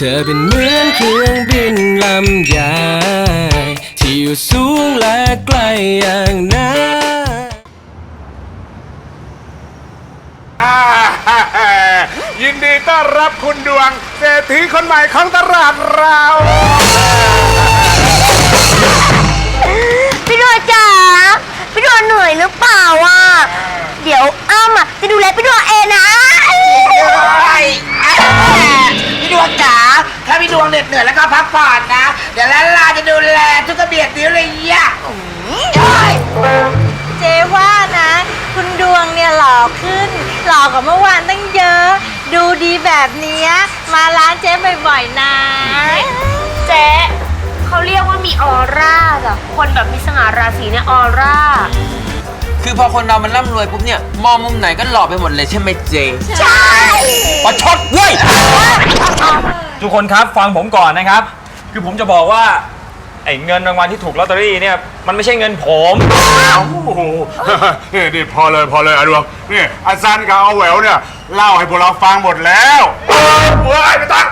เธอเป็นเหมือนเครื่องบินลำใหญ่ที่อยู่สูงและไกลอย่างนั้นอ่าฮ่าฮ่ายินดีต้อนรับคุณดวงเศรษฐีคนใหม่ของตลาดเรา พี่ดวงจ๋าพี่ดวงเหนื่อยหรือเปล่าอะ เดี๋ยวอ้ำอะจะดูแลพี่ดวงเองนะ ดวงเหน็ดเหนื่อยแล้วก็พักผ่อนนะ เดี๋ยวลาลาจะดูแลทุกกระเบียดนิ้วเลยย่ะเจ๊ว่านะ คุณดวงเนี่ยหล่อขึ้น หล่อกว่าเมื่อวานตั้งเยอะ ดูดีแบบเนี้ยมาร้านเจ๊บ่อยๆนะเจ๊เขาเรียกว่ามีออร่าจ้ะคนแบบมีสง่าราศีเนี่ยออร่า คือพอคนเรามันร่ำรวยปุ๊บเนี่ย มองมุมไหนก็หล่อไปหมดเลยใช่ไหมเจใช่ประชดเว้ย ทุกคนครับฟังผมก่อนนะครับ คือผมจะบอกว่าไอ้เงินรางวัลที่ถูกลอตเตอรี่เนี่ยมันไม่ใช่เงินผมโอ้โหนี่นี่พอเลยพอเลยอาดวงนี่อาจารย์กับเอาแหววเนี่ยเล่าให้พวกเราฟังหมดแล้วเว้ยไม่ต้อง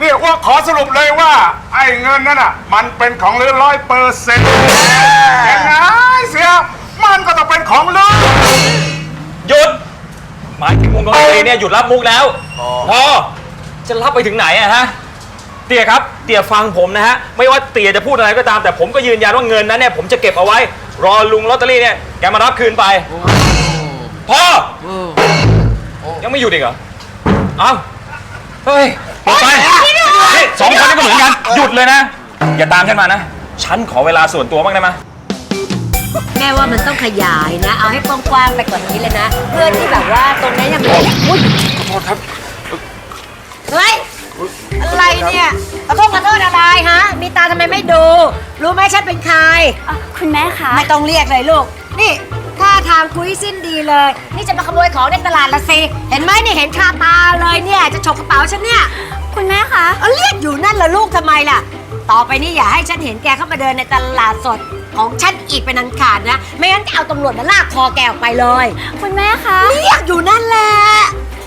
นี่ว่าขอสรุปเลยว่า ไอ้เงินนั่นอะมันเป็นของเลือร้อยเปอร์เซ็นต์ยังไงเสียมันก็ต้องเป็นของเลือหยุดหมายถึงวงดนตรีเนี่ยหยุดรับมุกแล้วพอ จะรับไปถึงไหนอะฮะ เตี่ยครับ เตี่ยฟังผมนะฮะ ไม่ว่าเตี่ยจะพูดอะไรก็ตาม แต่ผมก็ยืนยันว่าเงินนั้นเนี่ยผมจะเก็บเอาไว้ รอลุงลอตเตอรี่เนี่ย แกมารับคืนไปพอยังไม่หยุดอีกเหรอ เอ้า เฮ้ยหมดไปนี่สองคนนี้ก็เหมือนกัน หยุดเลยนะ อย่าตามฉันมานะ ฉันขอเวลาส่วนตัวบ้างได้ไหมแม่ว่ามันต้องขยายนะ เอาให้กว้างๆไปกว่านี้เลยนะ เพื่อที่แบบว่าตรงนี้ยังอุ้ย ขอโทษครับ เฮ้ย อะไรเนี่ยขอโทษขอโทษอะไรฮะ มีตาทำไมไม่ดู รู้ไหมฉันเป็นใครคุณแม่คะไม่ต้องเรียกเลยลูก นี่ท่าทางคุยสิ้นดีเลย นี่จะมาขโมยของในตลาดละสิ เห็นไหมนี่เห็นคาตาเลยเนี่ย จะฉกกระเป๋าฉันเนี่ยคุณแม่คะเอาเรียกอยู่นั่นละลูกทำไมล่ะ ต่อไปนี่อย่าให้ฉันเห็นแกเข้ามาเดินในตลาดสดของฉันอีกเป็นอันขาดนะ ไม่งั้นจะเอาตำรวจมาลากคอแกออกไปเลย คุณแม่คะเรียกอยู่นั่นแหละ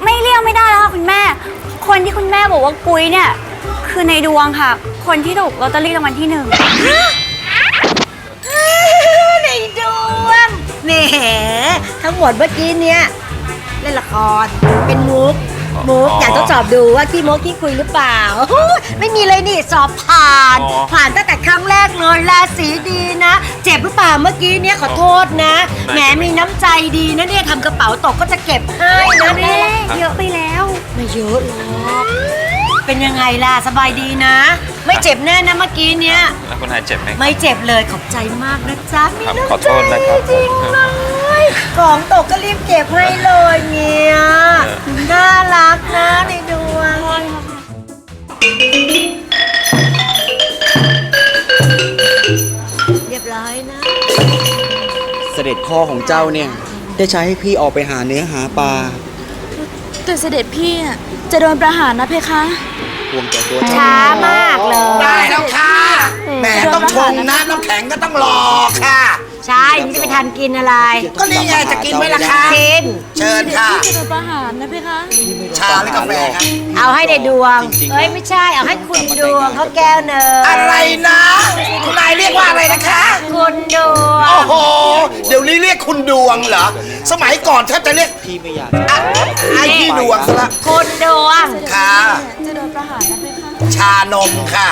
ไม่เรียกไม่ได้แล้วค่ะคุณแม่ คนที่คุณแม่บอกว่ากุ้ยเนี่ย คือในดวงค่ะ คนที่ถูกลอตเตอรี่รางวัลที่หนึ่ง ในดวงแหมทั้งหมดเมื่อกี้เนี้ยเล่นละครเป็นมุก มุกอ๋อออยากทดสอบดูว่าขี้โมกขี้คุยหรือเปล่าไม่มีเลยนี่สอบผ่าน อ๋อผ่านตั้งแต่ครั้งแรกเลยราศีดีนะ เจ็บหรือเปล่าเมื่อกี้เนี่ยขอโทษนะแหมมีน้ำใจดีนะเนี่ยทำกระเป๋าตกก็จะเก็บให้นะแม่เยอะไปแล้ว ไม่เยอะหรอกเป็นยังไงล่ะสบายดีนะ ไม่เจ็บแน่นะเมื่อกี้เนี่ย แล้วคุณนายเจ็บไหม ไม่เจ็บเลยขอบใจมากนะจ๊ะมีครับน้ำขอโทษนะครับใจจริงเลย ของตกก็รีบเก็บให้เลยเนี่ยน่ารักนะในดวงเรียบร้อยนะ เสด็จพ่อของเจ้าเนี่ย ได้ใช้ให้พี่ออกไปหาเนื้อหาปลาแต่เสด็จพี่อะจะโดนประหารนะเพคะ ห่วงแต่ตัวเจ้าช้ามากเลย ได้แล้วค่ะแหมต้องชงนะน้ำแข็งก็ต้องรอค่ะ ใช่นี่จะไปทันกินอะไรก็นี่ไงจะกินไหมล่ะคะกินเชิญค่ะจะโดนประหารนะเพคะชาและกาแฟครับเอาให้ในดวงเอ้ยไม่ใช่เอาให้คุณดวงเขาแก้วเนยอะไรนะคุณนายเรียกว่าอะไรนะคะ คุณดวโอ้งโหเดี๋ยวนี้เรียกคุณดวงเหรอสมัยก่อนถ้าจะเรียกพี่ไม่อยากอะไอ้พี่ดวงซะละคุณดวงค่ะจะโดนประหารนะเพคะชานมค่ะ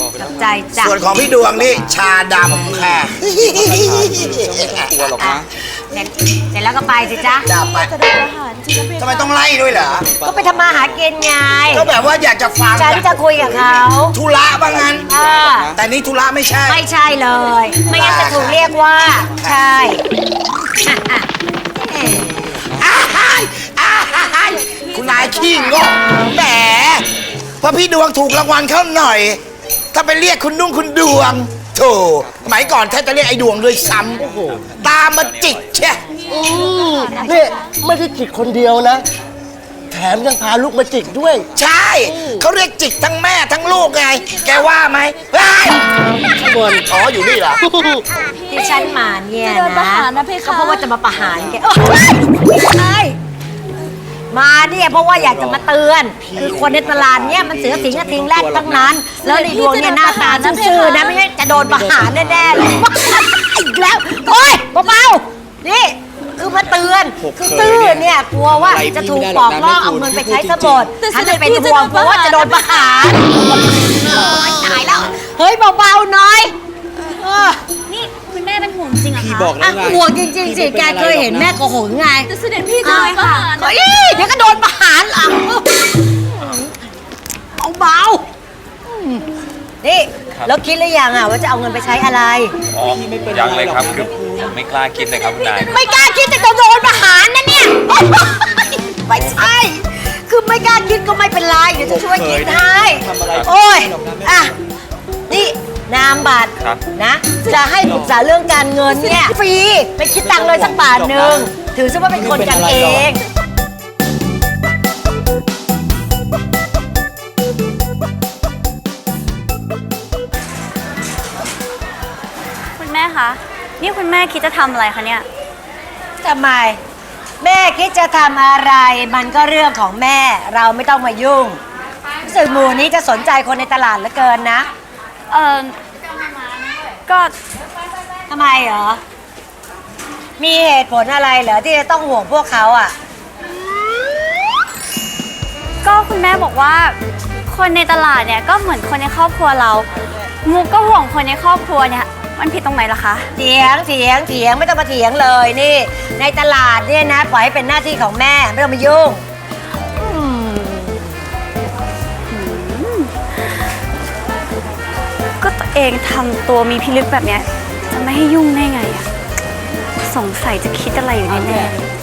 บอกแล้วใจจ้ะส่วนของพี่ดวงนี่ชาดำค่ะกลัวหรอกนะเสร็จเสร็จแล้วก็ไปสิจ๊ะจะไปจะโดนประหารจริงนะเพคะทำไมต้องไล่ด้วยเหรอ ก็ไปทำมาหากินไงก็แบบว่าอยากจะฟังฉันจะคุยกับเขาธุระบ้างงั้นอ่าแต่นี่ธุระไม่ใช่ ไม่ใช่เลย ไม่งั้นจะถูกเรียกว่า ใช่อ้ายอ้ายคุณนายขี้งกแหมเพราะพี่ดวงถูกรางวัลเขาหน่อย ถ้าไปเรียกคุณนุ่งคุณดวงโถสมัยก่อนแทบจะเรียกไอ้ดวงด้วยซ้ำตามมาจิกเช่นี่ไม่ได้จิกคนเดียวนะ แถมยังพาลูกมาจิกด้วย ใช่ เขาเรียกจิกทั้งแม่ทั้งลูกไง แกว่าไหมเฮ้ยบนอ๋ออยู่นี่เหรอที่ฉันมาเนี่ยจะโดนประนะหารนะเพคะก็เพราะว่าจะมาประหารแกโอ๊ยใช่ มาเนี่ยเพราะว่าอยากจะมาเตือน คือคนในตลาดเนี่ยมันเสือสิงกระทิงแรกทั้งนั้น แล้วในดวงเนี่ยหน้าตาซื่อๆนะไม่ใช่จะโดนประหารแน่ๆเลยอีกแล้วโอ้ยเบาๆนี่คือมาเตือนคือตื้อเนี่ยกลัวว่าจะถูกปอกล่อเอาเงินไปใช้สะบดฉันจะเป็นห่วงเพราะว่าจะโดนประหารตายแล้วเฮ้ยเบาๆหน่อย วงจริงเหรอพี่คะบอกแล้อะวไงห่วงจริงๆสิแกเคยเห็นแม่โกหกไงแต่เสด็จพี่จะโดนประหารเฮ้ยเดี๋ยวก็โดนประหารหลังเบาๆอืมนี่แล้วคิดหรือยังอะว่าจะเอาเงินไปใช้อะไร อ๋อยังเลยครับคือผมไม่กล้าคิดเลยครับคุณนาย ไม่กล้าคิดแต่จะโดนประหารนะเนี่ยไม่ใช่ คือไม่กล้าคิดก็ไม่เป็นไร เดี๋ยวจะช่วยคิดให้โอ้ย อะนี่นามบัตร ครับ นะ จะให้ปรึกษาเรื่องการเงินเนี่ยฟรีไม่คิดตังค์เลยสักบาทหนึ่งถือซะว่าเป็นคนกันเอง คุณแม่คะ นี่คุณแม่คิดจะทำอะไรคะเนี่ย ทำไม แม่คิดจะทำอะไรมันก็เรื่องของแม่เราไม่ต้องมายุ่งรู้สึกหมู่นี้จะสนใจคนในตลาดเหลือเกินนะ เออ ก็ทำไมเหรอ มีเหตุผลอะไรเหรอที่จะต้องห่วงพวกเขาอะ ก็คุณแม่บอกว่า คนในตลาดเนี่ยก็เหมือนคนในครอบครัวเรา มุกก็ห่วงคนในครอบครัวเนี่ยมันผิดตรงไหนล่ะคะ เถียงเถียงเถียงไม่ต้องมาเถียงเลยนี่ ในตลาดเนี่ยนะปล่อยให้เป็นหน้าที่ของแม่ไม่ต้องมายุ่ง เองทำตัวมีพิลึกแบบเนี้ยจะไม่ให้ยุ่งได้ไงอะสงสัยจะคิดอะไรอยู่แน่ๆ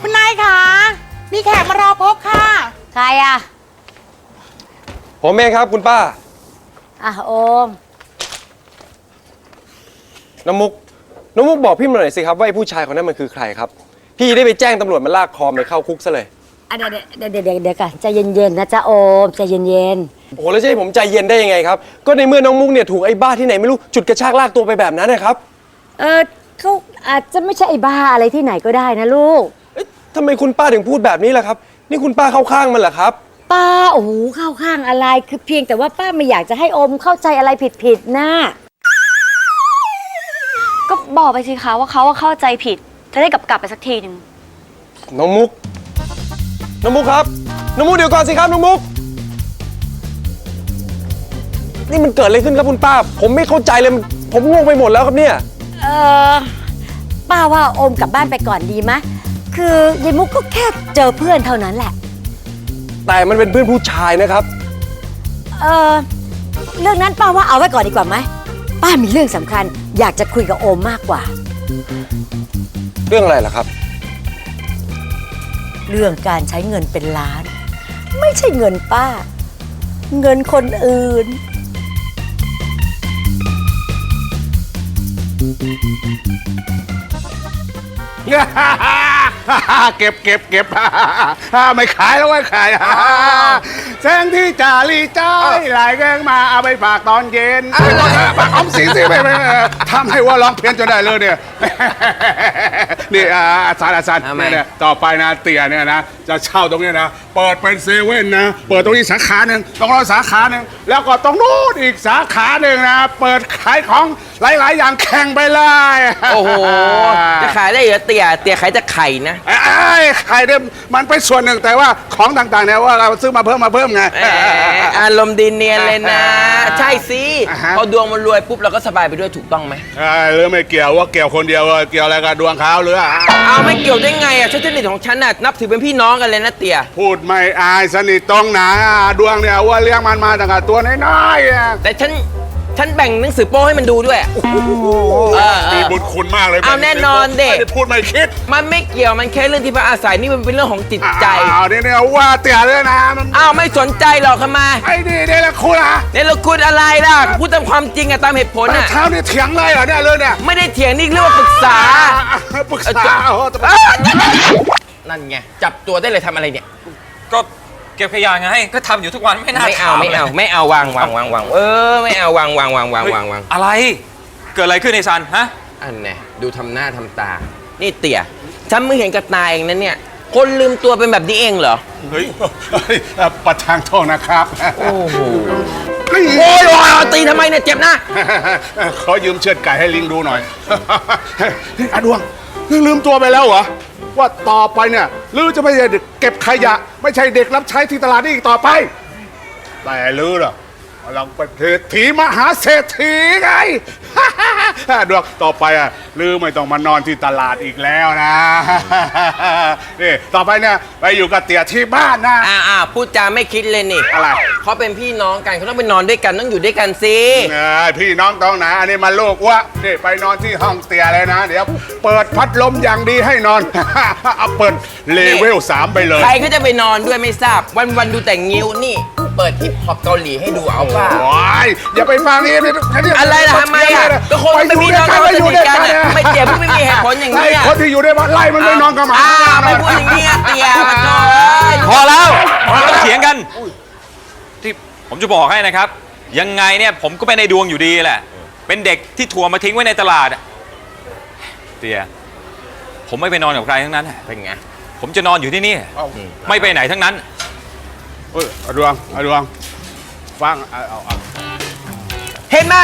คุณนายคะมีแขกมารอพบค่ะ ใครอะผมเองครับคุณป้า อะโอม น้ำมุกน้ำมุกบอกพี่มาหน่อยสิครับว่าไอ้ผู้ชายคนนั้นมันคือใครครับ พี่ได้ไปแจ้งตำรวจมาลากคอมไปเข้าคุกซะเลยอะเดี๋ยวเดี๋ยวเดี๋ยวเดี๋ยวเดี๋ยวก่อนใจเย็นๆนะจ๊ะโอมใจเย็นโอ้โหแล้วจะให้ผมใจเย็นได้ยังไงครับก็ในเมื่อน้องมุกเนี่ยถูกไอ้บ้าที่ไหนไม่รู้จุดกระชากลากตัวไปแบบนั้นนะครับๆเออเขาอาจจะไม่ใช่ไอ้บ้าอะไรที่ไหนก็ได้นะลูก เอ๊ะทำไมคุณป้าถึงพูดแบบนี้ล่ะครับ นี่คุณป้าเข้าข้างมันเหรอครับ ป้าโอ้โหเข้าข้างอะไรคือเพียงแต่ว่าป้าไม่อยากจะให้โอมเข้าใจอะไรผิดๆนะก็ บอกไปสิคะว่าเขาว่าเข้าใจผิด จะได้กลับกลับไปสักทีหนึ่งน้องมุก น้องมุกครับ น้องมุกเดี๋ยวก่อนสิครับน้องมุก นี่มันเกิดอะไรขึ้นครับคุณป้า ผมไม่เข้าใจเลยมันผมงงไปหมดแล้วครับเนี่ย เออป้าว่าโอมกลับบ้านไปก่อนดีไหมคือยายมุกก็แค่เจอเพื่อนเท่านั้นแหละ แต่มันเป็นเพื่อนผู้ชายนะครับ เออเรื่องนั้นป้าว่าเอาไว้ก่อนดีกว่าไหมป้ามีเรื่องสำคัญ อยากจะคุยกับโอมมากกว่า เรื่องอะไรล่ะครับ เรื่องการใช้เงินเป็นล้าน ไม่ใช่เงินป้า เงินคนอื่น เก็บเก็บเก็บไม่ขายแล้วไม่ขายแซงที่จ่าลีจ้ายหลายแกงมาเอาไปฝากตอนเย็นฝากออมสินสิไม่ไม่ไม่ทำให้ว่าร้องเพี้ยนจนได้เลยเนี่ยนี่อ่าอาจารย์อาจารย์ทำไมเนี่ยเนี่ยต่อไปนะเตี๋ยเนี่ยนะจะเช่าตรงเนี้ยนะเปิดเป็นเซเว่นนะเปิดตรงนี้สาขาหนึ่งตรงเราสาขาหนึ่งแล้วก็ตรงนู้นอีกสาขาหนึ่งนะเปิดขายของหลาย ๆ อย่างแข่งไปเลยโอ้โหจะขายได้เหรอเตี่ยเตี่ยขายแต่ไข่นะไอ้ไข่เนี่ยมันเป็นส่วนหนึ่งแต่ว่าของต่างๆเนี่ยว่าเราซื้อมาเพิ่มมาเพิ่มไงแหมอารมณ์ดีเนียนเลยนะ ใช่สิอ่าฮะพอดวงมันรวยปุ๊บเราก็สบายไปด้วยถูกต้องไหมเอ้ยหรือไม่เกี่ยวว่าเกี่ยวคนเดียวเว้ยเกี่ยวอะไรกับดวงเขาหรือเอาไม่เกี่ยวได้ไงอะฉันสนิทของฉันน่ะนับถือเป็นพี่น้องกันเลยนะเตี่ยพูดไม่อายสนิทตรงไหนอะดวงเนี่ยว่าเลี้ยงมันมาตั้งแต่ตัวน้อยๆอะแต่ฉัน ฉันแบ่งหนังสือโป้ให้มันดูด้วย เออเอมีอ บุญคุณมากเลยเอาแน่นอนเด็ก ไม่ไพูดไม่คิดมันไม่เกี่ยวมันแค่เรื่องที่พักอาศัยนี่มันเป็นเรื่องของจิตใจ อ้าวเนี่ยเนี่ยว่าเตี่ยเลยนะมันอ้าวไม่สนใจหรอกทำไมไอ้นี่เนี่ยแหละคุณอะเนี่ยเราคุณอะไรล่ะพูดตามความจริงอะตามเหตุผลแต่อะเช้านี่เถียงเลยเหรอเนี่ยเรื่องเนี่ยไม่ได้เถียงนี่เรียกว่าปรึกษา ปรึกษาโอ้โหเอ้ยนั่นไงจับตัวได้เลยทำอะไรเนี่ย ก็ เก็บขยะไงก็ทำอยู่ทุกวันไม่น่าไม่เอาถไม่เอาลยไม่เอาวางวางวางวางเออไม่เอาวางวางวางวางวางวางอะไร เกิดอะไรขึ้นในซันฮะอันแน่ดูทำหน้าทำตา นี่เตี่ยฉันไม่เห็นกับตาเองนะเนี่ย คนลืมตัวเป็นแบบนี้เองเหรอ เฮ้ยเฮ้ยเอ่อประธานโทษนะครับ โอ้โหนี่โอ้ยโอ้ยตีทำไมเนี่ยเจ็บนะ ขอยืมเชือดไก่ให้ลิงดูหน่อยนี่อาดวง ลืมลืมตัวไปแล้วเหรอ ว่าต่อไปเนี่ยลือจะไม่ใช่เด็กเก็บขยะ ไม่ใช่เด็กรับใช้ที่ตลาดนี่อีกต่อไป แต่ลือล่ะกำลังเป็นเศรษฐีมหาเศรษฐีไง ดวงต่อไปอะลือไม่ต้องมานอนที่ตลาดอีกแล้วนะ นี่ต่อไปเนี่ยไปอยู่กับเตี่ยที่บ้านนะ อ่าอ่าพูดจาไม่คิดเลยนี่อะไร เขาเป็นพี่น้องกันเขาต้องไปนอนด้วยกันต้องอยู่ด้วยกันสิ เอ้ยพี่น้องต้องไหนอันนี้มาลูกวะนี่ไปนอนที่ห้องเตียเลยนะ เดี๋ยว เปิดพัดลมอย่างดีให้นอน เอาเปิดเลเวลสามไปเลย ใครก็จะไปนอนด้วยไม่ทราบ วันวันๆดูแต่งิ้วนี่ เปิดฮิปฮอปเกาหลีให้ดูเอาเปล่าโอ้ยอย่าไปฟังนี่นี่นี่อะไรล่ะทำไมอะก็คนเป็นพี่น้องกันไปอยู่ด้วยกันสนิทกันอะไม่เจ็บไม่มีเหตุผลอย่างนี้ไอ้อะคนที่อยู่ด้วยกันไล่มันไปนอนกับหมาอ่าไม่พูดอย่างนี้อะเตียมาโจ้ยพอแล้วไม่ต้องเถียงกันที่ผมจะ เนี่ยผมก็เป็นในดวงอยู่ดีแหละเป็นเด็กที่ถั่วมาทิ้งไว้ในตลาดอะเตีย ผมไม่ไปนอนกับใครทั้งนั้นเป็นไงผมจะนอนอยู่ที่นี่ เอ้าไม่ไปไหนทั้งนั้นเฮ้ยเอาดวงเอาดวงฟังเอาเอาเอาเห็นไหม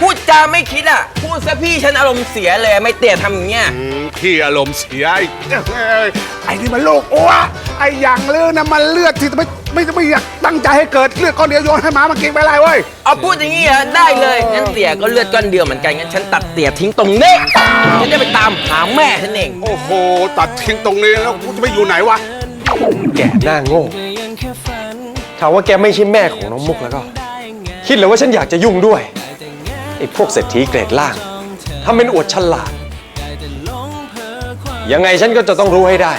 พูดจาไม่คิดอะ พูดซะพี่ฉันอารมณ์เสียเลยไม่เตียทำอย่างเงี้ย อืมพี่อารมณ์เสียไอ้เอ้ยไอ้นี่มันโลกอ้วไอ้อย่างเลือนะมันเลือดที่ไม่ไม่ไม่อยากตั้งใจให้เกิดเลือดก้อนเดียวโยนให้หมามากินไปไรเว้ยเอาพูดอย่างนี้เหรอได้เลยงั้นเตียก็เลือดก้อนเดียวเหมือนกันงั้นฉันตัดเตียทิ้งตรงนี้ฉันจะไปตามหาแม่ฉันเองโอ้โห ตัดทิ้งตรงนี้แล้วกูจะไปอยู่ไหนวะแก่หน้าโง่ถ้าว่าแกไม่ใช่แม่ของน้องมุกแล้วก็ คิดเลยว่าฉันอยากจะยุ่งด้วยไอ้พวกเศรษฐีเกรดล่างทำเป็นอวดฉลาด ยังไงฉันก็จะต้องรู้ให้ได้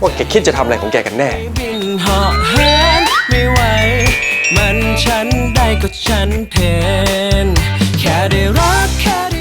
ว่าแกคิดจะทำอะไรของแกกันแน่บินเหาะเหินไม่ไหว มันฉันได้ก็ฉันเพนแค่ได้รักแค่